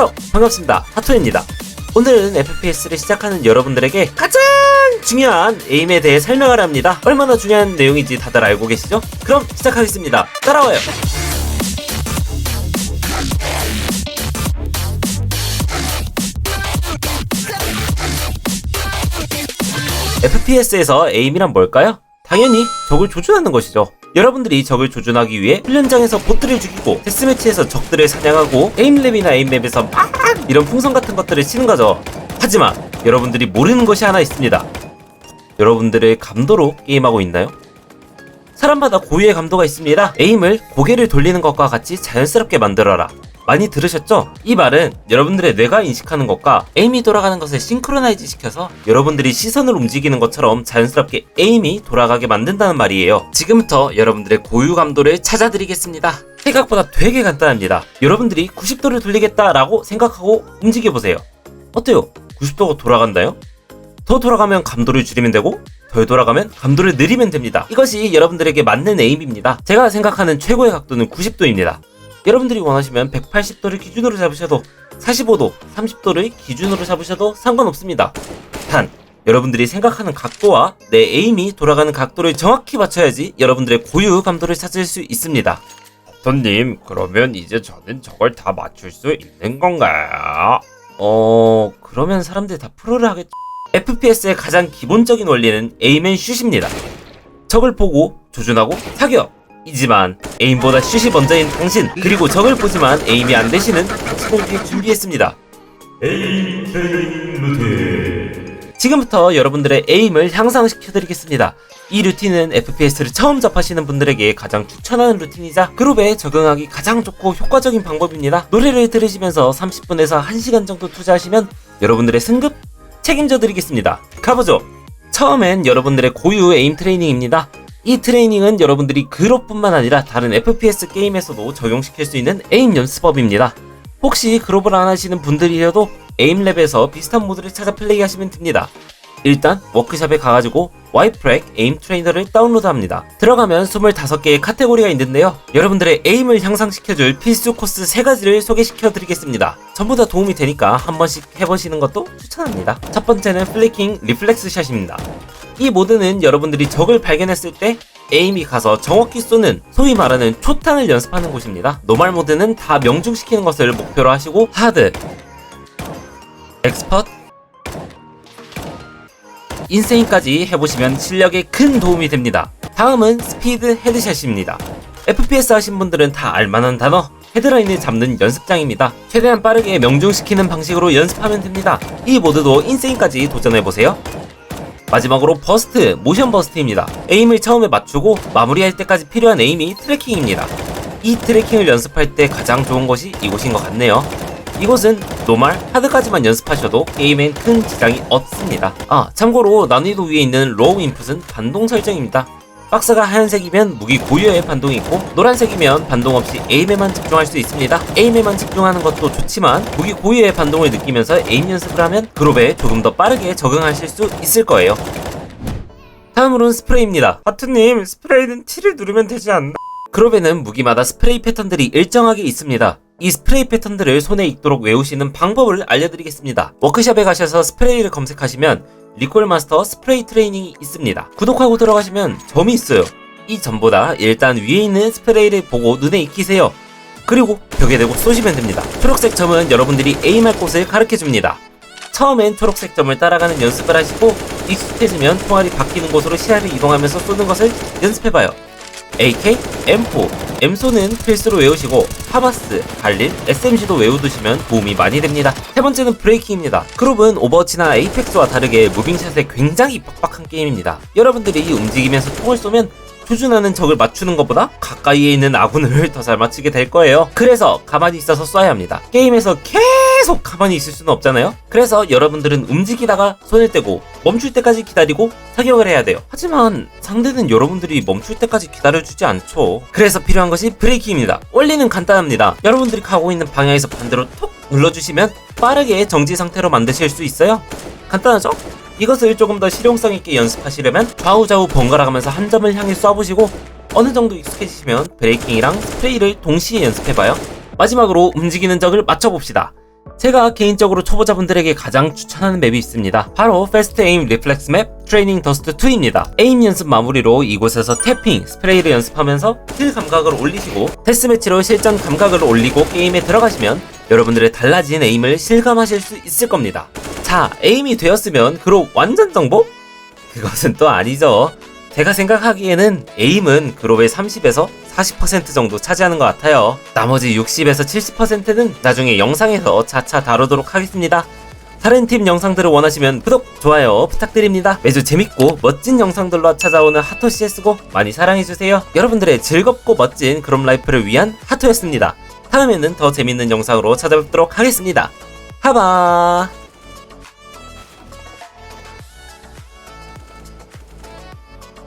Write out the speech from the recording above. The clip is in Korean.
하로 반갑습니다 하토입니다 오늘은 FPS를 시작하는 여러분들에게 가장 중요한 에임에 대해 설명을 합니다 얼마나 중요한 내용인지 다들 알고 계시죠? 그럼 시작하겠습니다 따라와요 FPS에서 에임이란 뭘까요? 당연히 적을 조준하는 것이죠. 여러분들이 적을 조준하기 위해 훈련장에서 보트를 죽이고 데스매치에서 적들을 사냥하고 에임랩이나 에임맵에서 막 이런 풍선 같은 것들을 치는 거죠. 하지만 여러분들이 모르는 것이 하나 있습니다. 여러분들의 감도로 게임하고 있나요? 사람마다 고유의 감도가 있습니다. 에임을 고개를 돌리는 것과 같이 자연스럽게 만들어라. 많이 들으셨죠? 이 말은 여러분들의 뇌가 인식하는 것과 에임이 돌아가는 것을 싱크로나이즈 시켜서 여러분들이 시선을 움직이는 것처럼 자연스럽게 에임이 돌아가게 만든다는 말이에요. 지금부터 여러분들의 고유 감도를 찾아드리겠습니다. 생각보다 되게 간단합니다. 여러분들이 90도를 돌리겠다라고 생각하고 움직여보세요. 어때요? 90도가 돌아간다요? 더 돌아가면 감도를 줄이면 되고 덜 돌아가면 감도를 느리면 됩니다. 이것이 여러분들에게 맞는 에임입니다. 제가 생각하는 최고의 각도는 90도입니다. 여러분들이 원하시면 180도를 기준으로 잡으셔도 45도, 30도를 기준으로 잡으셔도 상관없습니다. 단 여러분들이 생각하는 각도와 내 에임이 돌아가는 각도를 정확히 맞춰야지 여러분들의 고유 감도를 찾을 수 있습니다. 손님, 그러면 이제 저는 저걸 다 맞출 수 있는 건가요? 어... 그러면 사람들이 다 프로를 하겠죠. FPS의 가장 기본적인 원리는 에임 앤 슛입니다. 적을 보고 조준하고 사격! 이지만 에임보다 슛이 먼저인 당신 그리고 적을 보지만 에임이 안 되시는 위해 준비했습니다. 에임. 지금부터 여러분들의 에임을 향상시켜드리겠습니다. 이 루틴은 FPS를 처음 접하시는 분들에게 가장 추천하는 루틴이자 그룹에 적응하기 가장 좋고 효과적인 방법입니다. 노래를 들으시면서 30분에서 1시간 정도 투자하시면 여러분들의 승급 책임져 드리겠습니다. 가보죠. 처음엔 여러분들의 고유 에임 트레이닝입니다. 이 트레이닝은 여러분들이 그룹뿐만 아니라 다른 FPS 게임에서도 적용시킬 수 있는 에임 연습법입니다. 혹시 그룹을 안 하시는 분들이라도 에임랩에서 비슷한 모드를 찾아 플레이하시면 됩니다. 일단 워크샵에 가가지고 와이프렉 에임 트레이너를 다운로드합니다. 들어가면 25개의 카테고리가 있는데요. 여러분들의 에임을 향상시켜줄 필수 코스 3가지를 소개시켜드리겠습니다. 전부 다 도움이 되니까 한 번씩 해보시는 것도 추천합니다. 첫 번째는 플래킹 리플렉스 샷입니다. 이 모드는 여러분들이 적을 발견했을 때 에임이 가서 정확히 쏘는 소위 말하는 초탄을 연습하는 곳입니다. 노말 모드는 다 명중시키는 것을 목표로 하시고 하드, 엑스퍼트, 인세인까지 해보시면 실력에 큰 도움이 됩니다. 다음은 스피드 헤드샷입니다. FPS 하신 분들은 다 알만한 단어 헤드라인을 잡는 연습장입니다. 최대한 빠르게 명중시키는 방식으로 연습하면 됩니다. 이 모드도 인세인까지 도전해보세요. 마지막으로 버스트, 모션 버스트입니다. 에임을 처음에 맞추고 마무리할 때까지 필요한 에임이 트래킹입니다. 이 트래킹을 연습할 때 가장 좋은 곳이 이곳인 것 같네요. 이곳은 노말, 하드까지만 연습하셔도 게임엔 큰 지장이 없습니다. 아, 참고로 난이도 위에 있는 로우 인풋은 반동 설정입니다. 박스가 하얀색이면 무기 고유의 반동이 있고 노란색이면 반동 없이 에임에만 집중할 수 있습니다. 에임에만 집중하는 것도 좋지만 무기 고유의 반동을 느끼면서 에임 연습을 하면 그룹에 조금 더 빠르게 적응하실 수 있을 거예요. 다음으로는 스프레이입니다. 하트님, 스프레이는 T를 누르면 되지 않나? 그룹에는 무기마다 스프레이 패턴들이 일정하게 있습니다. 이 스프레이 패턴들을 손에 익도록 외우시는 방법을 알려드리겠습니다. 워크샵에 가셔서 스프레이를 검색하시면 리콜 마스터 스프레이 트레이닝이 있습니다. 구독하고 들어가시면 점이 있어요. 이 점보다 일단 위에 있는 스프레이를 보고 눈에 익히세요. 그리고 벽에 대고 쏘시면 됩니다. 초록색 점은 여러분들이 에임할 곳을 가르쳐 줍니다. 처음엔 초록색 점을 따라가는 연습을 하시고 익숙해지면 총알이 바뀌는 곳으로 시야를 이동하면서 쏘는 것을 연습해봐요. AK, M4, M소는 필수로 외우시고 하바스, 갈릴, SMG도 외워두시면 도움이 많이 됩니다. 세 번째는 브레이킹입니다. 그룹은 오버워치나 에이펙스와 다르게 무빙샷에 굉장히 빡빡한 게임입니다. 여러분들이 움직이면서 총을 쏘면 조준하는 적을 맞추는 것보다 가까이에 있는 아군을 더 잘 맞추게 될 거예요. 그래서 가만히 있어서 쏴야 합니다. 게임에서 계속 가만히 있을 수는 없잖아요. 그래서 여러분들은 움직이다가 손을 떼고 멈출 때까지 기다리고 사격을 해야 돼요. 하지만 상대는 여러분들이 멈출 때까지 기다려주지 않죠. 그래서 필요한 것이 브레이킹입니다. 원리는 간단합니다. 여러분들이 가고 있는 방향에서 반대로 톡 눌러주시면 빠르게 정지 상태로 만드실 수 있어요. 간단하죠? 이것을 조금 더 실용성 있게 연습하시려면 좌우좌우 번갈아 가면서 한 점을 향해 쏴보시고 어느 정도 익숙해지시면 브레이킹이랑 스프레이를 동시에 연습해봐요. 마지막으로 움직이는 적을 맞춰봅시다. 제가 개인적으로 초보자분들에게 가장 추천하는 맵이 있습니다. 바로 패스트 에임 리플렉스 맵 트레이닝 더스트 2입니다. 에임 연습 마무리로 이곳에서 태핑, 스프레이를 연습하면서 킬 감각을 올리시고 데스매치로 실전 감각을 올리고 게임에 들어가시면 여러분들의 달라진 에임을 실감하실 수 있을 겁니다. 자, 에임이 되었으면 그로 완전 정복? 그것은 또 아니죠. 제가 생각하기에는 에임은 그룹의 30에서 40% 정도 차지하는 것 같아요. 나머지 60에서 70%는 나중에 영상에서 차차 다루도록 하겠습니다. 다른 팀 영상들을 원하시면 구독, 좋아요 부탁드립니다. 매주 재밌고 멋진 영상들로 찾아오는 하토 CSGO 많이 사랑해주세요. 여러분들의 즐겁고 멋진 그룹 라이프를 위한 하토였습니다. 다음에는 더 재밌는 영상으로 찾아뵙도록 하겠습니다. 하바!